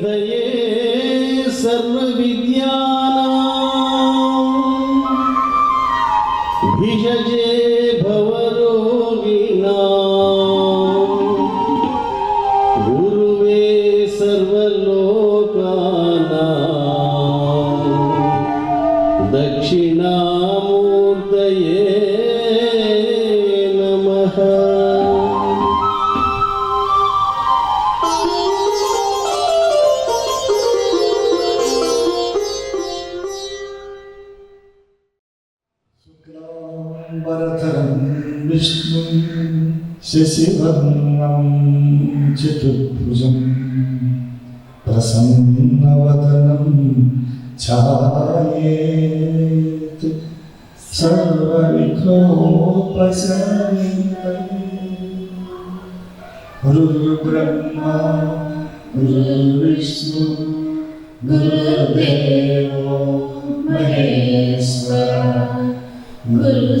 निधये सर्वविद्यानां भिषजे भवरोगिणां गुरुवे सर्वलोकानां दक्षिणामूर्तये नमः। शशिवर्णं चतुर्भुजं प्रसन्नवदनं ध्यायेत् सर्वविघ्नोपशान्तये गुरुर्ब्रह्मा गुरुर्विष्णु गुरुर्देवो महेश्वरः गुरु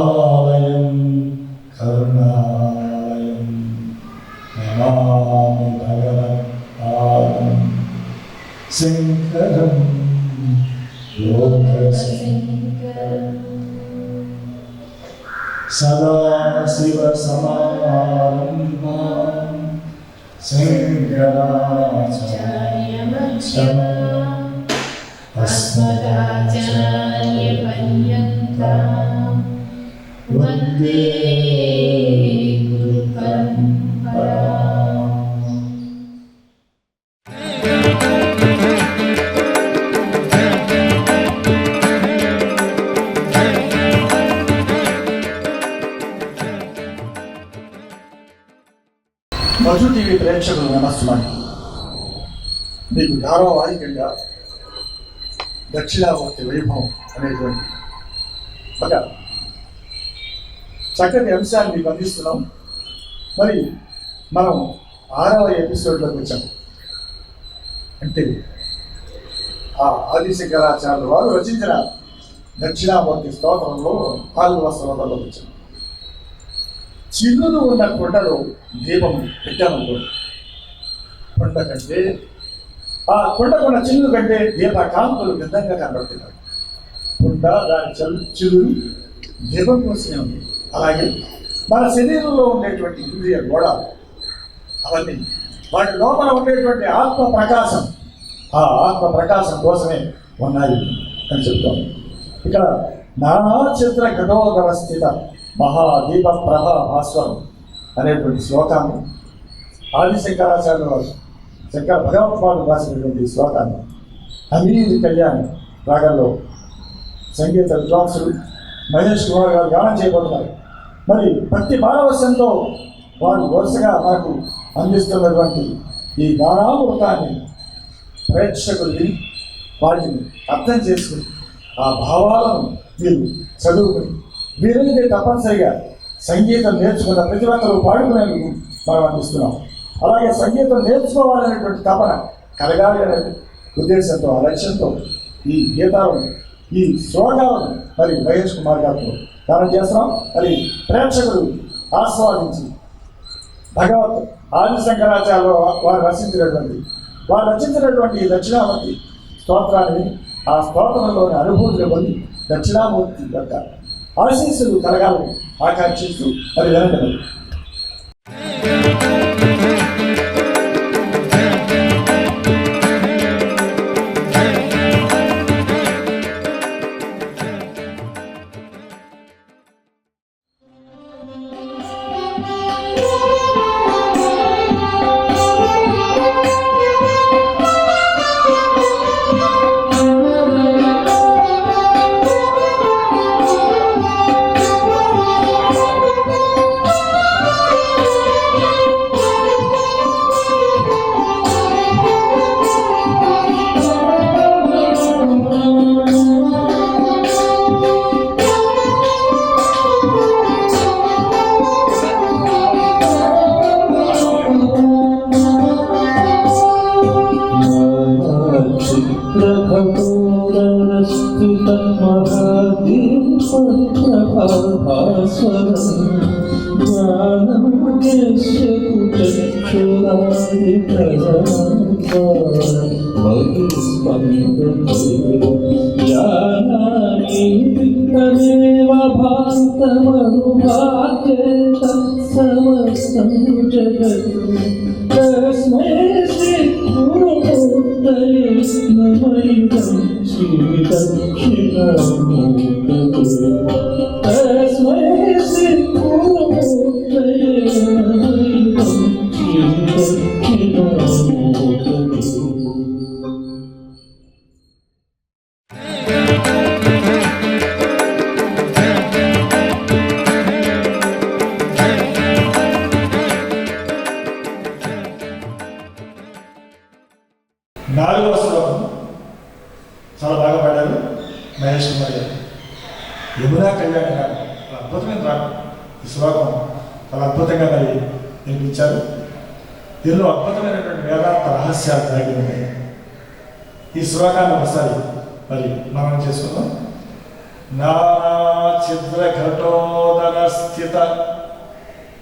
ಮಜು ಟಿವಿ ಪ್ರೇಕ್ಷಕರು ನಮಸ್ತೆ ಮಾಡಿ మీకు ధారావాహికంగా దక్షిణామూర్తి వైభవం అనేటువంటి ఒక చక్కటి అంశాన్ని మీకు అందిస్తున్నాం. మరి మనం ఆరవ ఎపిసోడ్లోకి వచ్చాం. అంటే ఆ ఆదిశంకరాచార్యుల వారు రచించిన దక్షిణామూర్తి స్తోత్రంలో నాలుగవ స్తోత్రంలో వచ్చాం. చిల్లులు ఉన్న కొండలో దీపం పెట్టాను కొండ కంటే ఆ కొండకున్న చిల్లు కంటే దీప కాంతులు విధంగా కనబడుతున్నాడు కొండ దాని చల్ చిల్లు దీపం కోసమే ఉంది అలాగే మన శరీరంలో ఉండేటువంటి ఇంద్రియ గోడాలు అవన్నీ వాటి లోపల ఉండేటువంటి ఆత్మ ప్రకాశం ఆ ఆత్మ ప్రకాశం కోసమే ఉన్నాయి అని చెప్తాం. ఇక్కడ నానా చిత్ర గదోదర స్థిత మహాదీప ప్రభ భాస్వరం అనేటువంటి శ్లోకాన్ని ఆదిశంకరాచార్య వారు శంకర భగవత్వాలు రాసినటువంటి శ్లోకాన్ని అమీర్ కళ్యాణ్ రాగంలో సంగీత విద్వాంసులు మహేష్ కుమార్ గారు గానం చేయబోతున్నారు. మరి ప్రతి మానవశంతో వారు వరుసగా మాకు అందిస్తున్నటువంటి ఈ గానామృతాన్ని ప్రేక్షకులు విని వాటిని అర్థం చేసుకుని ఆ భావాలను మీరు చదువుకుని వీరైతే తప్పనిసరిగా సంగీతం నేర్చుకున్న ప్రతి ఒక్కరూ పాడుకునేందుకు మనం అందిస్తున్నాం. అలాగే సంగీతం నేర్చుకోవాలనేటువంటి తపన కలగాలి అనే ఉద్దేశంతో ఆ లక్ష్యంతో ఈ గీతాలను ఈ శ్లోకాలను మరి మహేష్ కుమార్ గారితో మనం చేస్తున్నాం. మరి ప్రేక్షకులు ఆస్వాదించి భగవత్ ఆది శంకరాచార్య వారు రచించినటువంటి వారు రచించినటువంటి దక్షిణామూర్తి స్తోత్రాన్ని ఆ స్తోత్రంలోని అనుభూతిని పొంది దక్షిణామూర్తి యొక్క ఆశీస్సులు కలగాలని ఆకాంక్షిస్తూ మరి వినండి. భాంతమనుభాత్యేత సమస్తం జగత్ తస్మై శ్రీ రాగం చాలా అద్భుతమైన రాగం ఈ శ్లోకం చాలా అద్భుతంగా మరి వినిపించారు దీనిలో అద్భుతమైనటువంటి వేదాంత రహస్యాలు దాగి ఉన్నాయి. ఈ శ్లోకాన్ని ఒకసారి మరి మనం చేసుకుందాం. నా చిద్ర ఘటోదర స్థిత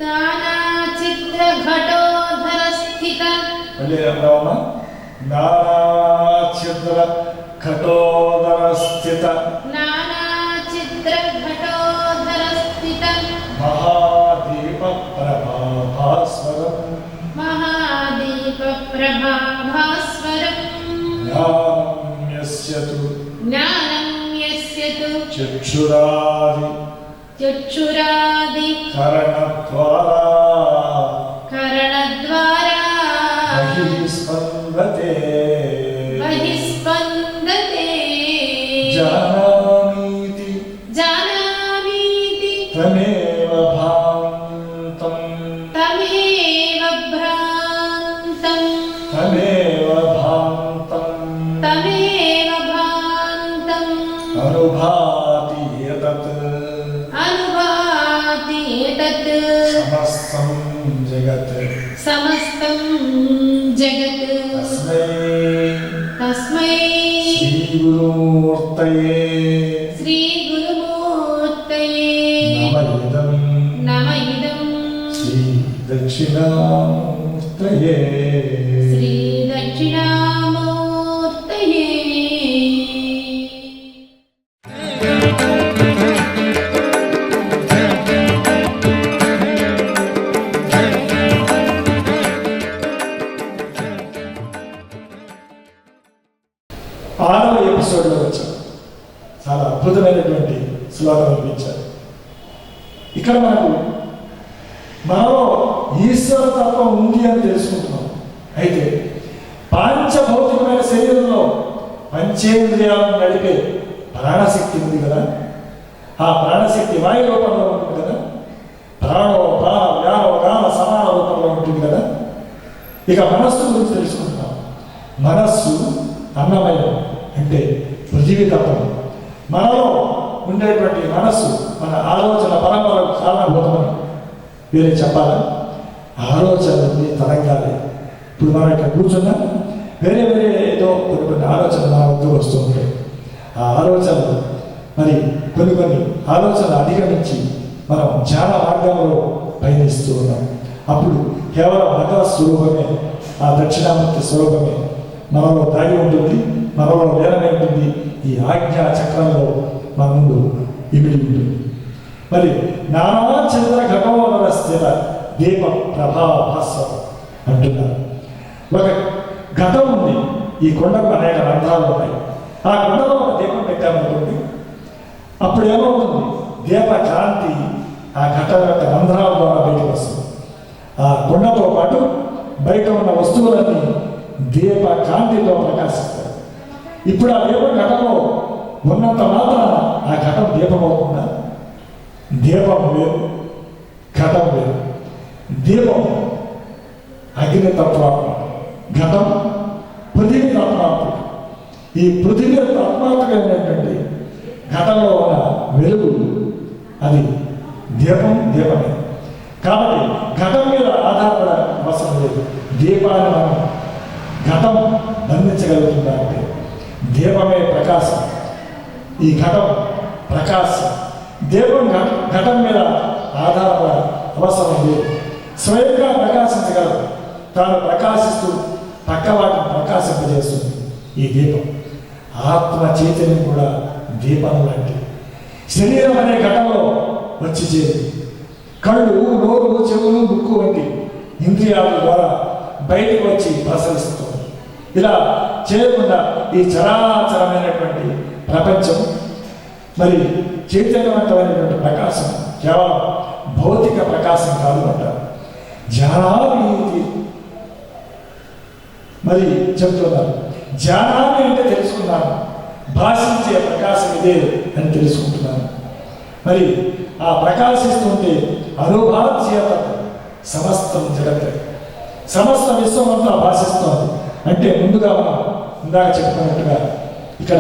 నానాచిత్రఘటోధరస్థిత మళ్ళీ రావమ్మా. నా చిద్ర ఘటోదర స్థిత महादीपप्रभास्वरम् महादीपप्रभाभास्वरम्। ज्ञानं यस्य तु। चक्षुरादि। चक्षुरादि। करणद्वारा। ఎతత్ సమస్తం జగత్. సమస్తం జగత్. తస్మై. తస్మై. శ్రీ గురుమూర్తయే నమ ఇదం నమ ఇదం శ్రీ దక్షిణామూర్తయే. మనకు మనలో ఈశ్వర తత్వం ఉంది అని తెలుసుకుంటున్నాం. అయితే పాంచభౌతికమైన శరీరంలో పంచేంద్రియాలను నడిపే ప్రాణశక్తి ఉంది కదా? ఆ ప్రాణశక్తి వాయు రూపంలో ఉంటుంది కదా? ప్రాణో ప్రాణ వ్యానో గాన సమాన రూపంలో ఉంటుంది కదా? ఇక మనస్సు గురించి తెలుసుకుంటాం మనస్సు అన్నమయం అంటే పృథివీ తత్వం. మనలో ఉండేటువంటి మనస్సు మన ఆలోచన పరంపరకు కారణభూతమని వేరే చెప్పాలా? ఆలోచనలన్నీ తరంగాలి. ఇప్పుడు మనం ఇక్కడ కూర్చున్నా వేరే వేరే ఏదో కొన్ని కొన్ని ఆలోచనలు మన వద్ద వస్తూ ఉంటాయి. ఆ ఆలోచనలు మరి కొన్ని కొన్ని ఆలోచనలు అధిగమించి మనం ధ్యాన మార్గంలో పయనిస్తూ ఉన్నాం. అప్పుడు కేవలం భగవత్ స్వరూపమే ఆ దక్షిణామూర్తి స్వరూపమే మనలో దాగి ఉంటుంది మనలో లీనమై ఉంటుంది ఈ ఆజ్ఞా చక్రంలో మన ముందు ఇమిడి ఉంటుంది మరి నానా చంద్ర ఘటోదర స్థిర దీప ప్రభావ అంటున్నారు. ఒక ఘటం ఉంది. ఈ కొండకు అనేక రంధ్రాలు ఉన్నాయి. ఆ కొండలో ఒక దీపం పెట్టామనుకోండి అప్పుడు ఏమవుతుంది? దీప కాంతి ఆ ఘటం యొక్క రంధ్రాల ద్వారా బయటకు వస్తుంది. ఆ కొండతో పాటు బయట ఉన్న వస్తువులన్నీ దీప కాంతితో ప్రకాశిస్తాయి. ఇప్పుడు ఆ దీప ఘటలో ఉన్నంత మాత్రం ఆ ఘటం దీపం అవుతుందా దీపం వేరు ఘటం వేరు. దీపం అగ్ని తత్వాత్మ ఘటం పృథివీ తత్వాత్మ ఈ పృథివీ తత్వాత్మకమైనటువంటి ఘటంలో ఉన్న వెలుగు అది దీపం దీపమే. కాబట్టి ఘటం మీద ఆధారపడ అవసరం లేదు. దీపాన్ని మనం ఘటం బంధించగలుగుతుందంటే దీపమే ప్రకాశం. ఈ ఘటం ప్రకాశం. దేవుని ఘటం మీద ఆధారపడ అవసరం లేదు స్వయంగా ప్రకాశించగలదు. తాను ప్రకాశిస్తూ పక్కవాటిని ప్రకాశింపజేస్తుంది ఈ దీపం. ఆత్మ చైతన్యం కూడా దీపం లాంటిది. శరీరం అనే ఘటంలో వచ్చి చేరి కళ్ళు నోరు చెవులు ముక్కు వంటి ఇంద్రియాల ద్వారా బయటకు వచ్చి ప్రసరిస్తుంది. ఇలా చేయకుండా ఈ చరాచరమైనటువంటి ప్రపంచం మరి చైతన్యవంతమైనటువంటి ప్రకాశం. కేవలం భౌతిక ప్రకాశం కాదు అంటారు ధ్యానాభివృద్ధి మరి చెప్తున్నారు ధ్యానాన్ని అంటే తెలుసుకున్నాను. భాషించే ప్రకాశం ఇదే అని తెలుసుకుంటున్నాను. మరి ఆ ప్రకాశిస్తుంటే అనుభాజ్యత సమస్తం జగత్. సమస్త విశ్వం అంతా భాషిస్తోంది. అంటే ముందుగా మనం ఇందాక చెప్పుకున్నట్టుగా ఇక్కడ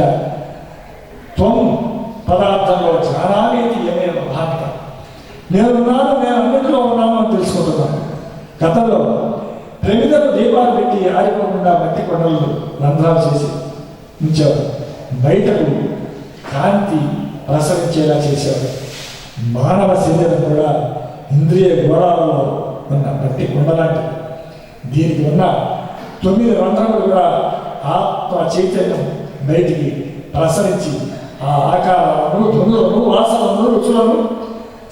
త్వం పదార్థంలో జ్ఞానానేది ఏమైనా భాగత నేనున్నాను నేను అన్నింటిలో ఉన్నాను అని తెలుసుకుంటున్నాను గతంలో ప్రమిదలు దీపాలు పెట్టి ఆరిపోకుండా మట్టి కొండలు రంధ్రాలు చేసి ఉంచారు. బయటకు కాంతి ప్రసరించేలా చేశారు. మానవ శరీరం కూడా ఇంద్రియ గోళాలలో ఉన్న మట్టి కొండలాంటి దీనికి ఉన్న తొమ్మిది రంధ్రాలు కూడా ఆత్మ చైతన్యం బయటికి ప్రసరించి ఆ ఆకారాలను ధ్వనులను వాసనలను రుచులను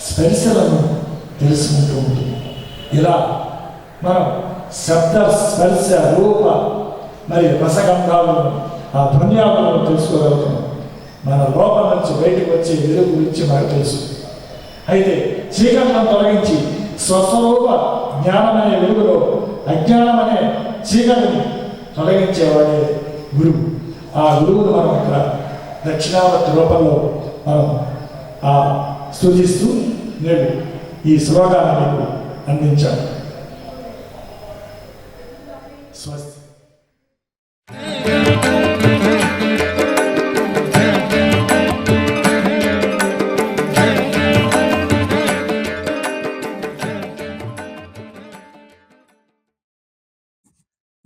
స్పర్శలను తెలుసుకుంటూ ఉంటుంది. ఇలా మనం శబ్ద స్పర్శ రూప మరి రసగంధాలను ఆ ధ్వన్యాలను తెలుసుకోగలుగుతున్నాం మన లోపల నుంచి బయటకు వచ్చే వెలుగు గురించి మనకు తెలుసు. అయితే చీకట్లను తొలగించి స్వస్వరూప జ్ఞానమనే వెలుగులో అజ్ఞానం అనే చీకటిని తొలగించేవాడే గురువు. ఆ గురువును మనం ఇక్కడ దక్షిణావర్తి రూపంలో మనం ఆ నేడు ఈ శ్లోకాన్ని అందించాం. స్వస్తి.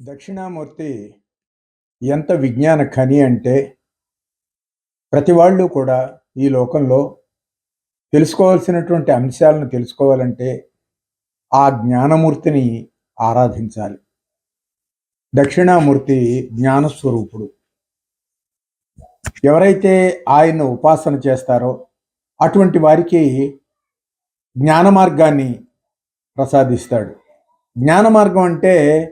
దక్షిణామూర్తి ఎంత విజ్ఞాన ఖని అంటే ప్రతి వాళ్ళు కూడా ఈ లోకంలో తెలుసుకోవాల్సినటువంటి అంశాలను తెలుసుకోవాలంటే ఆ జ్ఞానమూర్తిని ఆరాధించాలి. దక్షిణామూర్తి జ్ఞానస్వరూపుడు. ఎవరైతే ఆయన ఉపాసన చేస్తారో అటువంటి వారికి జ్ఞాన మార్గాన్ని ప్రసాదిస్తాడు. జ్ఞాన మార్గం అంటే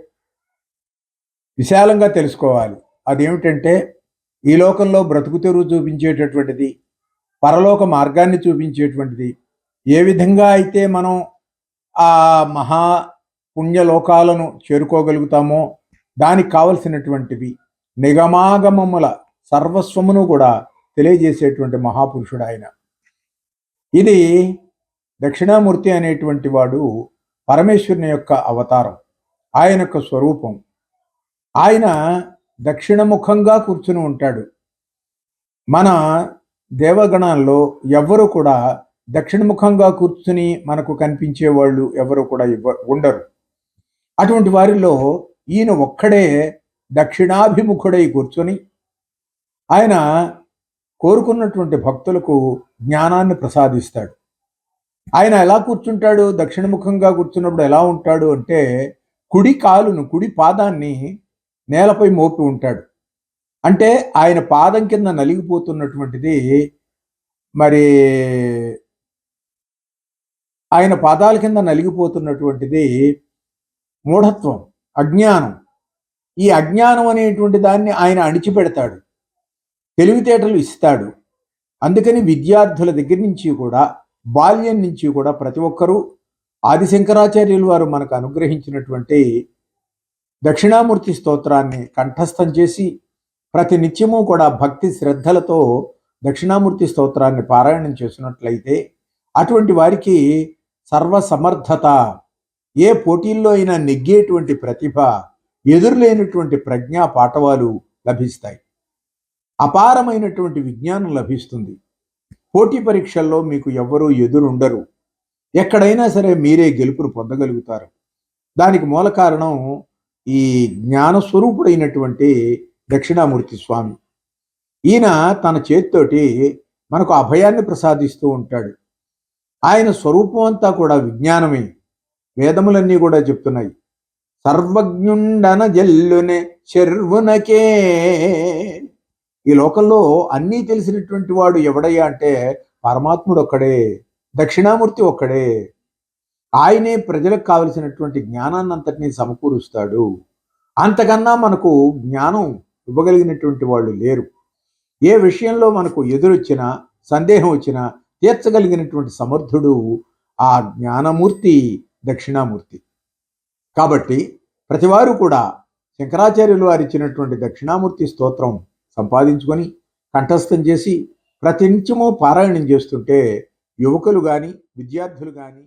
విశాలంగా తెలుసుకోవాలి. అదేమిటంటే ఈ లోకంలో బ్రతుకుతెరువు చూపించేటటువంటిది పరలోక మార్గాన్ని చూపించేటువంటిది ఏ విధంగా అయితే మనం ఆ మహా పుణ్యలోకాలను చేరుకోగలుగుతామో దానికి కావలసినటువంటివి నిగమాగమముల సర్వస్వమును కూడా తెలియజేసేటువంటి మహాపురుషుడు ఆయన. ఇది దక్షిణామూర్తి అనేటువంటి వాడు పరమేశ్వరుని యొక్క అవతారం ఆయన యొక్క స్వరూపం. ఆయన దక్షిణముఖంగా కూర్చుని ఉంటాడు. మన దేవగణాల్లో ఎవ్వరు కూడా దక్షిణముఖంగా కూర్చుని మనకు కనిపించే వాళ్ళు ఎవరు కూడా ఇవ్వ ఉండరు. అటువంటి వారిలో ఈయన ఒక్కడే దక్షిణాభిముఖుడై కూర్చొని ఆయన కోరుకున్నటువంటి భక్తులకు జ్ఞానాన్ని ప్రసాదిస్తాడు. ఆయన ఎలా కూర్చుంటాడు? దక్షిణముఖంగా కూర్చున్నప్పుడు ఎలా ఉంటాడు అంటే కుడి కాలును కుడి పాదాన్ని నేలపై మోపి ఉంటాడు. అంటే ఆయన పాదం కింద నలిగిపోతున్నటువంటిది మరి ఆయన పాదాల కింద నలిగిపోతున్నటువంటిది మూఢత్వం అజ్ఞానం. ఈ అజ్ఞానం అనేటువంటి దాన్ని ఆయన అణిచిపెడతాడు. తెలివితేటలు ఇస్తాడు. అందుకని విద్యార్థుల దగ్గర నుంచి కూడా బాల్యం నుంచి కూడా ప్రతి ఒక్కరూ ఆదిశంకరాచార్యులు వారు మనకు అనుగ్రహించినటువంటి దక్షిణామూర్తి స్తోత్రాన్ని కంఠస్థం చేసి ప్రతి నిత్యము కూడా భక్తి శ్రద్ధలతో దక్షిణామూర్తి స్తోత్రాన్ని పారాయణం చేసినట్లయితే అటువంటి వారికి సర్వసమర్థత ఏ పోటీల్లో అయినా నెగ్గేటువంటి ప్రతిభ ఎదురులేనటువంటి ప్రజ్ఞా పాఠవాలు లభిస్తాయి. అపారమైనటువంటి విజ్ఞానం లభిస్తుంది. పోటీ పరీక్షల్లో మీకు ఎవ్వరూ ఎదురుండరు. ఎక్కడైనా సరే మీరే గెలుపును పొందగలుగుతారు. దానికి మూల కారణం ఈ జ్ఞానస్వరూపుడైనటువంటి దక్షిణామూర్తి స్వామి. ఈయన తన చేతితోటి మనకు అభయాన్ని ప్రసాదిస్తూ ఉంటాడు. ఆయన స్వరూపం అంతా కూడా విజ్ఞానమే. వేదములన్నీ కూడా చెప్తున్నాయి. సర్వజ్ఞుండన జల్లునే శర్వునకే. ఈ లోకంలో అన్నీ తెలిసినటువంటి వాడు ఎవడయ్యా అంటే పరమాత్ముడు ఒక్కడే దక్షిణామూర్తి ఒక్కడే. ఆయనే ప్రజలకు కావలసినటువంటి జ్ఞానాన్ని అంతటినీ సమకూరుస్తాడు. అంతకన్నా మనకు జ్ఞానం ఇవ్వగలిగినటువంటి వాళ్ళు లేరు. ఏ విషయంలో మనకు ఎదురొచ్చినా సందేహం వచ్చినా తీర్చగలిగినటువంటి సమర్థుడు ఆ జ్ఞానమూర్తి దక్షిణామూర్తి. కాబట్టి ప్రతివారు కూడా శంకరాచార్యులు వారు ఇచ్చినటువంటి దక్షిణామూర్తి స్తోత్రం సంపాదించుకొని కంఠస్థం చేసి ప్రతి నిత్యము పారాయణం చేస్తుంటే యువకులు కానీ విద్యార్థులు కానీ